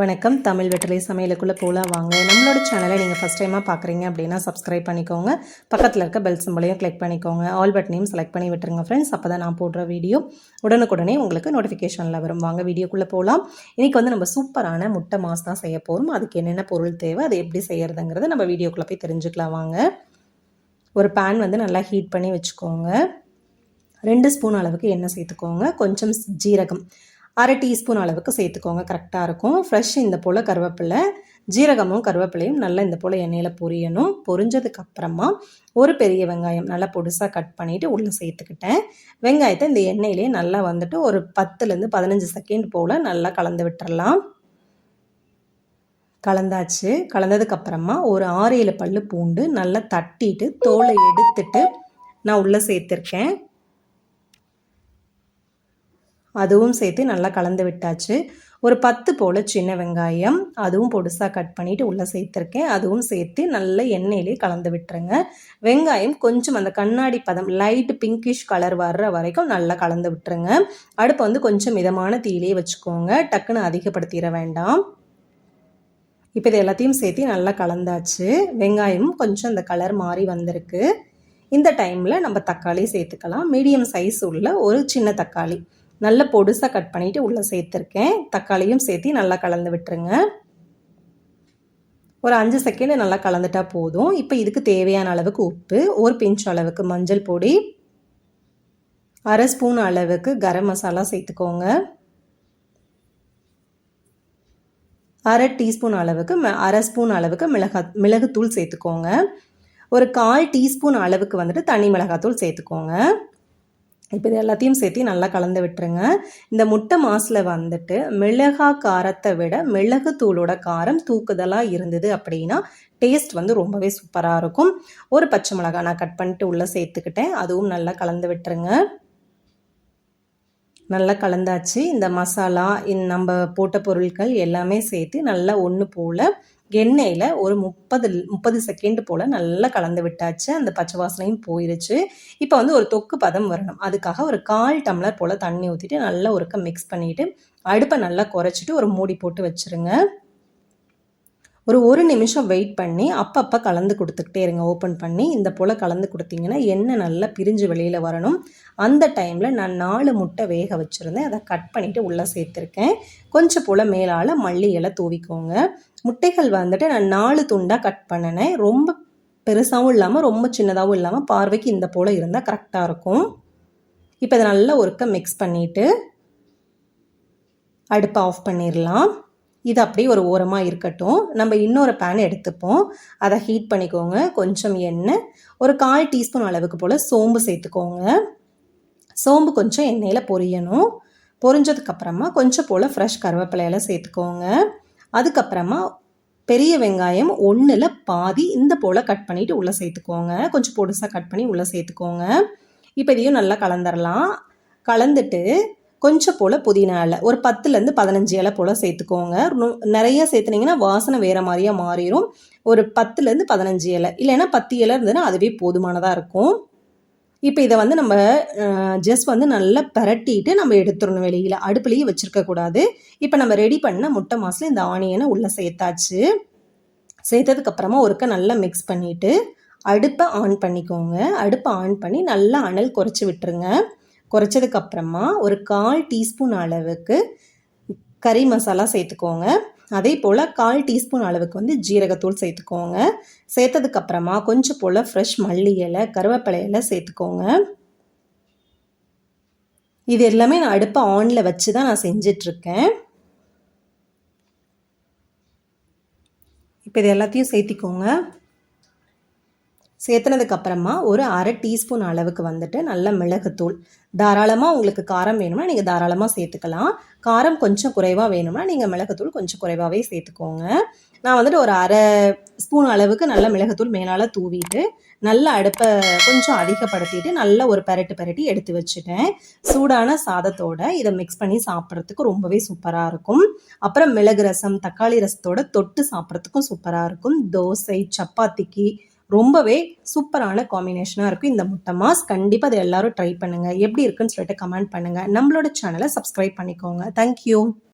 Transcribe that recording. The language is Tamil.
வணக்கம். தமிழ் வெற்றிலை சமையலுக்குள்ளே போகலாம் வாங்க. நம்மளோட சேனலை நீங்கள் ஃபஸ்ட் டைமாக பார்க்குறீங்க அப்படின்னா சப்ஸ்கிரைப் பண்ணிக்கோங்க. பக்கத்தில் இருக்க பெல் சிம்பிளையும் கிளிக் பண்ணிக்கோங்க. ஆல் பட்டனையும் செலக்ட் பண்ணி விட்டுருங்க ஃப்ரெண்ட்ஸ் அப்போ தான் நான் போடுற வீடியோ உடனுக்குடனே உங்களுக்கு நோட்டிஃபிகேஷனில் வரும். வாங்க வீடியோக்குள்ளே போகலாம் இன்றைக்கி வந்து நம்ம சூப்பரான முட்டை மாஸ் தான் செய்ய போகிறோம் அதுக்கு என்னென்ன பொருள் தேவை அதை எப்படி செய்கிறதுங்கிறத நம்ம வீடியோக்குள்ளே போய் தெரிஞ்சுக்கலாம். வாங்க. ஒரு பேன் வந்து நல்லா ஹீட் பண்ணி வச்சுக்கோங்க. ரெண்டு ஸ்பூன் அளவுக்கு எண்ணெய் சேர்த்துக்கோங்க. கொஞ்சம் ஜீரகம். அரை டீஸ்பூன் அளவுக்கு சேர்த்துக்கோங்க. கரெக்டாக இருக்கும். ஃப்ரெஷ் இந்த போல் கருவேப்பிலை ஜீரகமும் கருவேப்பிலையும் நல்லா இந்த போல் எண்ணெயில் பொரியணும். பொரிஞ்சதுக்கப்புறமா ஒரு பெரிய வெங்காயம் நல்லா பொடுசாக கட் பண்ணிவிட்டு உள்ளே சேர்த்துக்கிட்டேன். வெங்காயத்தை இந்த எண்ணெயிலே நல்லா வந்துட்டு ஒரு பத்துலேருந்து பதினஞ்சு செகண்ட் போல் நல்லா கலந்து விட்டுறலாம். கலந்தாச்சு. கலந்ததுக்கப்புறமா ஒரு ஆறு ஏழு பல் பூண்டு நல்லா தட்டிட்டு தோலை எடுத்துட்டு நான் உள்ளே சேர்த்துருக்கேன். அதுவும் சேர்த்து நல்லா கலந்து விட்டாச்சு. ஒரு பத்து போல் சின்ன வெங்காயம் அதுவும் பொடுசாக கட் பண்ணிவிட்டு உள்ளே சேர்த்துருக்கேன். அதுவும் சேர்த்து நல்ல எண்ணெயிலே கலந்து விட்டுருங்க. வெங்காயம் கொஞ்சம் அந்த கண்ணாடி பதம் லைட் பிங்கிஷ் கலர் வர்ற வரைக்கும் நல்லா கலந்து விட்டுருங்க. அடுப்பை வந்து கொஞ்சம் மிதமான தீயிலே வச்சுக்கோங்க. டக்குன்னு அதிகப்படுத்திட வேண்டாம். இப்போ இது எல்லாத்தையும் சேர்த்து நல்லா கலந்தாச்சு. வெங்காயமும் கொஞ்சம் அந்த கலர் மாறி வந்திருக்கு. இந்த டைமில் நம்ம தக்காளி சேர்த்துக்கலாம். மீடியம் சைஸ் உள்ள ஒரு சின்ன தக்காளி. நல்ல பொடுசாக கட் பண்ணிவிட்டு உள்ளே சேர்த்துருக்கேன். தக்காளியும் சேர்த்து நல்லா கலந்து விட்டுருங்க. ஒரு அஞ்சு செகண்டு நல்லா கலந்துட்டா போதும். இப்போ இதுக்கு தேவையான அளவுக்கு உப்பு ஒரு பிஞ்ச் அளவுக்கு மஞ்சள் பொடி அரை ஸ்பூன் அளவுக்கு கரம் மசாலா சேர்த்துக்கோங்க. அரை டீஸ்பூன் அளவுக்கு அரை ஸ்பூன் அளவுக்கு மிளகா மிளகுத்தூள் சேர்த்துக்கோங்க. ஒரு கால் டீஸ்பூன் அளவுக்கு வந்துட்டு தனி மிளகாத்தூள் சேர்த்துக்கோங்க. இப்போ இது எல்லாத்தையும் சேர்த்து நல்லா கலந்து விட்டுருங்க. இந்த முட்டை மாசில் வந்துட்டு மிளகா காரத்தை விட மிளகு தூளோட காரம் தூக்குதலாக இருந்தது அப்படின்னா டேஸ்ட் வந்து ரொம்பவே சூப்பராக இருக்கும். ஒரு பச்சை மிளகா நான் கட் பண்ணிட்டு உள்ளே சேர்த்துக்கிட்டேன். அதுவும் நல்லா கலந்து விட்டுருங்க. நல்லா கலந்தாச்சு. இந்த மசாலா நம்ம போட்ட பொருட்கள் எல்லாமே சேர்த்து நல்லா ஒன்று போல் எண்ணெயில் ஒரு முப்பது முப்பது செகண்ட் போல் நல்லா கலந்து விட்டாச்சு. அந்த பச்சை வாசனையும் போயிருச்சு. இப்போ வந்து ஒரு தொக்கு பதம் வரணும். அதுக்காக ஒரு கால் டம்ளர் போல் தண்ணி ஊற்றிட்டு நல்லா ஒருக்க மிக்ஸ் பண்ணிவிட்டு அடுப்பை நல்லா குறைச்சிட்டு ஒரு மூடி போட்டு வச்சுருங்க. ஒரு ஒரு நிமிஷம் வெயிட் பண்ணி அப்பப்போ கலந்து கொடுத்துக்கிட்டே இருங்க. ஓப்பன் பண்ணி இந்த போல் கலந்து கொடுத்தீங்கன்னா எண்ணெய் நல்லா பிரிஞ்சு வெளியில் வரணும். அந்த டைமில் நான் நாலு முட்டை வேக வச்சுருந்தேன். அதை கட் பண்ணிவிட்டு உள்ளே சேர்த்துருக்கேன். கொஞ்சம் போல் மேலால் மல்லி இலை தூவிக்கோங்க. முட்டைகள் வந்துட்டு நான் நாலு துண்டாக கட் பண்ணினேன். ரொம்ப பெருசாகவும் இல்லாமல் ரொம்ப சின்னதாகவும் இல்லாமல் பார்வைக்கு இந்த போல் இருந்தால் கரெக்டாக இருக்கும். இப்போ இதை நல்லா ஒருக்க மிக்ஸ் பண்ணிவிட்டு அடுப்பை ஆஃப் பண்ணிடலாம். இது அப்படியே ஒரு ஓரமாக இருக்கட்டும். நம்ம இன்னொரு பேன் எடுத்துப்போம். அதை ஹீட் பண்ணிக்கோங்க. கொஞ்சம் எண்ணெய். ஒரு கால் டீஸ்பூன் அளவுக்கு போல் சோம்பு சேர்த்துக்கோங்க. சோம்பு கொஞ்சம் எண்ணெயில் பொரியணும். பொரிஞ்சதுக்கப்புறமா கொஞ்சம் போல் ஃப்ரெஷ் கருவேப்பிலையெல்லாம் சேர்த்துக்கோங்க. அதுக்கப்புறமா பெரிய வெங்காயம் ஒன்றில் பாதி இந்த போல் கட் பண்ணிவிட்டு உள்ளே சேர்த்துக்கோங்க. கொஞ்சம் பொடுசாக கட் பண்ணி உள்ளே சேர்த்துக்கோங்க. இப்போ இதையும் நல்லா கலந்துடலாம் கலந்துட்டு கொஞ்சம் போல் புதினா இலை. ஒரு பத்துலேருந்து பதினஞ்சு இலை போல் சேர்த்துக்கோங்க. நிறைய சேர்த்துனீங்கன்னா வாசனை வேறு மாதிரியாக மாறிடும் ஒரு பத்துலேருந்து பதினஞ்சு இலை. இல்லைன்னா பத்து இலை இருந்ததுன்னா அதுவே போதுமானதாக இருக்கும். இப்போ இதை வந்து நம்ம ஜஸ்ட் வந்து நல்லா பரட்டிட்டு நம்ம எடுத்துடணும் வெளியில். அடுப்புலேயே வச்சுருக்கக்கூடாது இப்போ நம்ம ரெடி பண்ண முட்டை மாசில் இந்த ஆனியனை உள்ளே சேர்த்தாச்சு. சேர்த்ததுக்கப்புறமா ஒருக்க நல்லா மிக்ஸ் பண்ணிவிட்டு அடுப்பை ஆன் பண்ணிக்கோங்க. அடுப்பை ஆன் பண்ணி நல்லா அனல் குறைச்சி விட்டுருங்க. குறைச்சதுக்கப்புறமா ஒரு கால் டீஸ்பூன் அளவுக்கு கறி மசாலா சேர்த்துக்கோங்க. அதே போல் கால் டீஸ்பூன் அளவுக்கு வந்து ஜீரகத்தூள் சேர்த்துக்கோங்க. சேர்த்ததுக்கப்புறமா கொஞ்சம் போல் ஃப்ரெஷ் மல்லி இலை கருவேப்பிலை இலை சேர்த்துக்கோங்க. இது எல்லாமே நான் அடுப்பை ஆனில் வச்சு தான் நான் செஞ்சிட்ருக்கேன். இப்போ இது எல்லாத்தையும் சேர்த்திக்கோங்க. சேர்த்துனதுக்கப்புறமா ஒரு அரை டீஸ்பூன் அளவுக்கு வந்துட்டு நல்ல மிளகுத்தூள். தாராளமாக உங்களுக்கு காரம் வேணும்னா நீங்கள் தாராளமாக சேர்த்துக்கலாம். காரம் கொஞ்சம் குறைவாக வேணும்னா நீங்கள் மிளகுத்தூள் கொஞ்சம் குறைவாகவே சேர்த்துக்கோங்க. நான் வந்துட்டு ஒரு அரை ஸ்பூன் அளவுக்கு நல்ல மிளகுத்தூள் மேலால் தூவிட்டு நல்ல அடுப்பை கொஞ்சம் அதிகப்படுத்திட்டு நல்ல ஒரு பெரட்டு பெரட்டி எடுத்து வச்சுட்டேன். சூடான சாதத்தோட இதை மிக்ஸ் பண்ணி சாப்பிட்றதுக்கு ரொம்பவே சூப்பராக இருக்கும். அப்புறம் மிளகு ரசம் தக்காளி ரசத்தோட தொட்டு சாப்பிட்றதுக்கும் சூப்பராக இருக்கும். தோசை சப்பாத்திக்கு ரொம்பவே சூப்பரான காம்பினேஷனாக இருக்கும். இந்த முட்டை மாஸ் கண்டிப்பாக அதை எல்லாரும் ட்ரை பண்ணுங்கள் எப்படி இருக்குன்னு சொல்லிட்டு கமெண்ட் பண்ணுங்கள் நம்மளோட சேனலை சப்ஸ்கிரைப் பண்ணிக்கோங்க. தேங்க்யூ